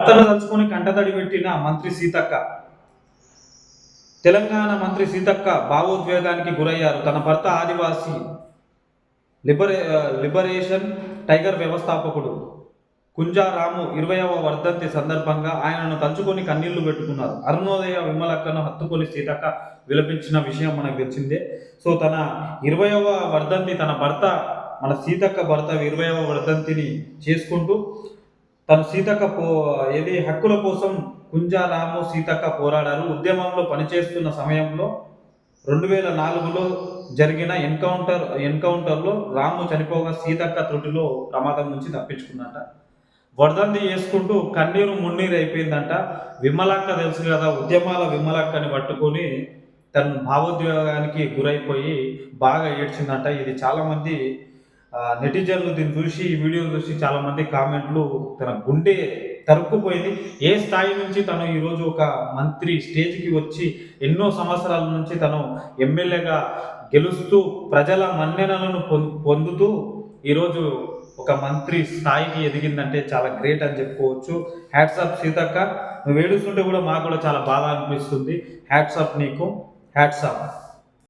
భర్తను తలుచుకొని కంటతడి పెట్టిన మంత్రి సీతక్క. తెలంగాణ మంత్రి సీతక్క భావోద్వేగానికి గురయ్యారు. తన భర్త ఆదివాసి లిబరే లిబరేషన్ టైగర్ వ్యవస్థాపకుడు కుంజారాము ఇరవయవ వర్ధంతి సందర్భంగా ఆయనను తలుచుకొని కన్నీళ్ళు పెట్టుకున్నారు. అరుణోదయ విమలక్కను హత్తుకొని సీతక్క విలపించిన విషయం మనకు తెలిసిందే. సో తన ఇరవయవ వర్ధంతి తన భర్త మన సీతక్క భర్త ఇరవయవ వర్ధంతిని చేసుకుంటూ తను సీతక్క పో ఏది హక్కుల కోసం కుంజారాము సీతక్క పోరాడారు. ఉద్యమంలో పనిచేస్తున్న సమయంలో రెండు వేల నాలుగులో జరిగిన ఎన్కౌంటర్ ఎన్కౌంటర్లో రాము చనిపోగా సీతక్క తొటిలో ప్రమాదం నుంచి తప్పించుకుందంట వరదంది చేసుకుంటూ కన్నీరు మున్నీరు అయిపోయిందంట. విమలక్క తెలుసు కదా ఉద్యమాల విమలక్కని పట్టుకొని తన భావోద్వేగానికి గురైపోయి బాగా ఏడ్చిందంట. ఇది చాలామంది నెటిజన్లు దీన్ని చూసి ఈ వీడియో చూసి చాలామంది కామెంట్లు తన గుండె తరుక్కుపోయింది. ఏ స్థాయి నుంచి తను ఈరోజు ఒక మంత్రి స్టేజ్కి వచ్చి ఎన్నో సంవత్సరాల నుంచి తను ఎమ్మెల్యేగా గెలుస్తూ ప్రజల మన్నెనలను పొం- పొందుతూ ఈరోజు ఒక మంత్రి స్థాయికి ఎదిగిందంటే చాలా గ్రేట్ అని చెప్పుకోవచ్చు. Hats off Seethakka. నువ్వు ఏడుస్తుంటే కూడా మాకు కూడా చాలా బాధ అనిపిస్తుంది. హ్యాట్సాప్ నీకు. హ్యాట్సాప్